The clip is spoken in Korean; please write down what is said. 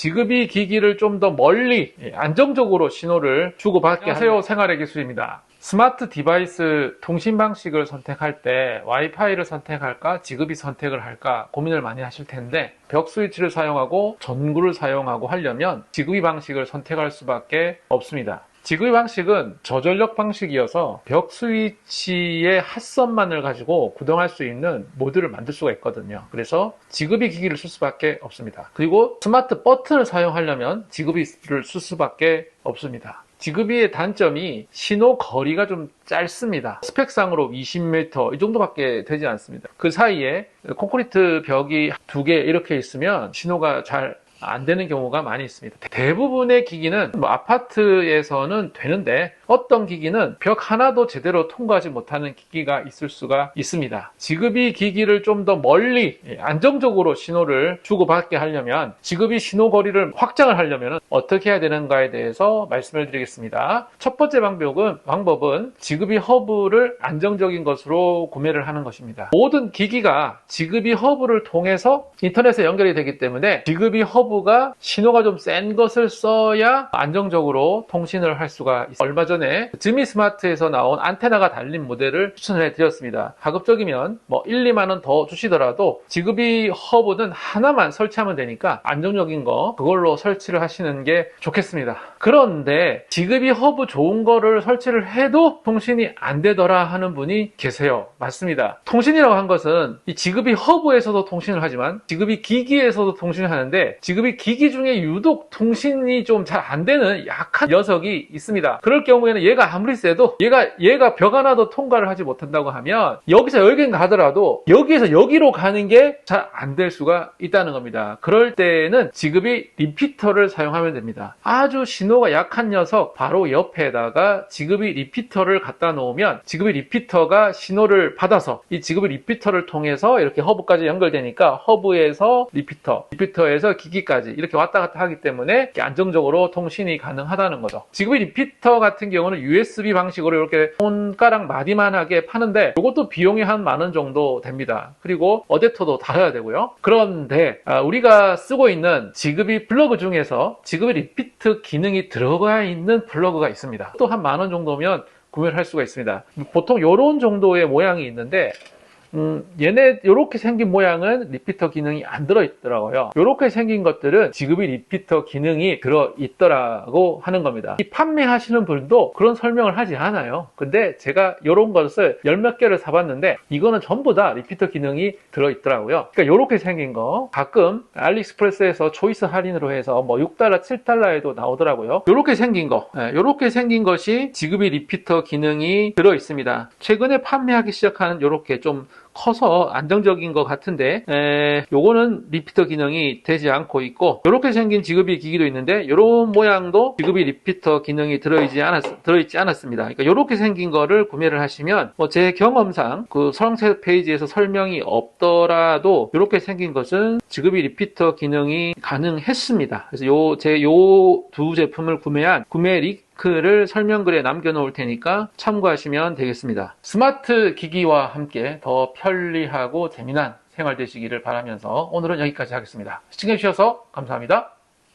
지급이 기기를 좀 더 멀리 예, 안정적으로 신호를 주고받게 하세요 생활의 기술입니다. 스마트 디바이스 통신 방식을 선택할 때 와이파이를 선택할까 지급이 선택을 할까 고민을 많이 하실 텐데 벽 스위치를 사용하고 전구를 사용하고 하려면 지급이 방식을 선택할 수밖에 없습니다. 지급의 방식은 저전력 방식이어서 벽 스위치의 핫선만을 가지고 구동할 수 있는 모드를 만들 수가 있거든요. 그래서 지급이 기기를 쓸 수밖에 없습니다. 그리고 스마트 버튼을 사용하려면 지급이를 쓸 수밖에 없습니다. 지급이의 단점이 신호 거리가 좀 짧습니다. 스펙상으로 20m 이 정도밖에 되지 않습니다. 그 사이에 콘크리트 벽이 두 개 이렇게 있으면 신호가 잘 안 되는 경우가 많이 있습니다. 대부분의 기기는 뭐 아파트에서는 되는데 어떤 기기는 벽 하나도 제대로 통과하지 못하는 기기가 있을 수가 있습니다. 지급이 기기를 좀 더 멀리 예, 안정적으로 신호를 주고받게 하려면 지급이 신호 거리를 확장을 하려면 어떻게 해야 되는가에 대해서 말씀을 드리겠습니다. 첫 번째 방법은, 방법은 지급이 허브를 안정적인 것으로 구매를 하는 것입니다. 모든 기기가 지급이 허브를 통해서 인터넷에 연결이 되기 때문에 지급이 허브 가 신호가 좀 센 것을 써야 안정적으로 통신을 할 수가 있습니다. 얼마 전에 지미 스마트에서 나온 안테나가 달린 모델을 추천을 해드렸습니다. 가급적이면 뭐 1, 2만 원 더 주시더라도 지급이 허브는 하나만 설치하면 되니까 안정적인 거 그걸로 설치를 하시는 게 좋겠습니다. 그런데 지급이 허브 좋은 거를 설치를 해도 통신이 안 되더라 하는 분이 계세요. 맞습니다. 통신이라고 한 것은 이 지급이 허브에서도 통신을 하지만 지급이 기기에서도 통신을 하는데 지급 이 기기 중에 유독 통신이 좀 잘 안 되는 약한 녀석이 있습니다. 그럴 경우에는 얘가 아무리 세도 얘가 얘가 벽 하나도 통과를 하지 못한다고 하면 여기서 여긴 가더라도 여기에서 여기로 가는 게 잘 안 될 수가 있다는 겁니다. 그럴 때는 지급이 리피터를 사용하면 됩니다. 아주 신호가 약한 녀석 바로 옆에다가 지급이 리피터를 갖다 놓으면 지급이 리피터가 신호를 받아서 이 지급이 리피터를 통해서 이렇게 허브까지 연결되니까 허브에서 리피터, 리피터에서 기기까지 이렇게 왔다 갔다 하기 때문에 안정적으로 통신이 가능하다는 거죠. 지급이 리피터 같은 경우는 USB 방식으로 이렇게 손가락 마디만하게 파는데 이것도 비용이 한 만 원 정도 됩니다. 그리고 어댑터도 달아야 되고요. 그런데 아, 우리가 쓰고 있는 지급이 플러그 중에서 지급이 리피트 기능이 들어가 있는 플러그가 있습니다. 또 한 만 원 정도면 구매를 할 수가 있습니다. 보통 이런 정도의 모양이 있는데 음, 얘네 이렇게 생긴 모양은 리피터 기능이 안 들어 있더라고요. 이렇게 생긴 것들은 지급이 리피터 기능이 들어 있더라고 하는 겁니다. 이 판매하시는 분도 그런 설명을 하지 않아요. 근데 제가 이런 것을 열 몇 개를 사봤는데 이거는 전부 다 리피터 기능이 들어 있더라고요. 그러니까 이렇게 생긴 거 가끔 알리익스프레스에서 초이스 할인으로 해서 뭐 6달러, 7달러에도 나오더라고요. 이렇게 생긴 거, 이렇게 생긴 것이 지급이 리피터 기능이 들어 있습니다. 최근에 판매하기 시작하는 이렇게 좀 커서 안정적인 것 같은데 에, 요거는 리피터 기능이 되지 않고 있고 이렇게 생긴 지급이 기기도 있는데 이런 모양도 지급이 리피터 기능이 들어있지, 않았, 들어있지 않았습니다. 그러니까 이렇게 생긴 거를 구매를 하시면 뭐 제 경험상 그 설명서 페이지에서 설명이 없더라도 이렇게 생긴 것은 지급이 리피터 기능이 가능했습니다. 그래서 요 제 요 두 제품을 구매한 구매 링크를 설명글에 남겨놓을 테니까 참고하시면 되겠습니다. 스마트 기기와 함께 더 편리하고 재미난 생활 되시기를 바라면서 오늘은 여기까지 하겠습니다. 시청해주셔서 감사합니다.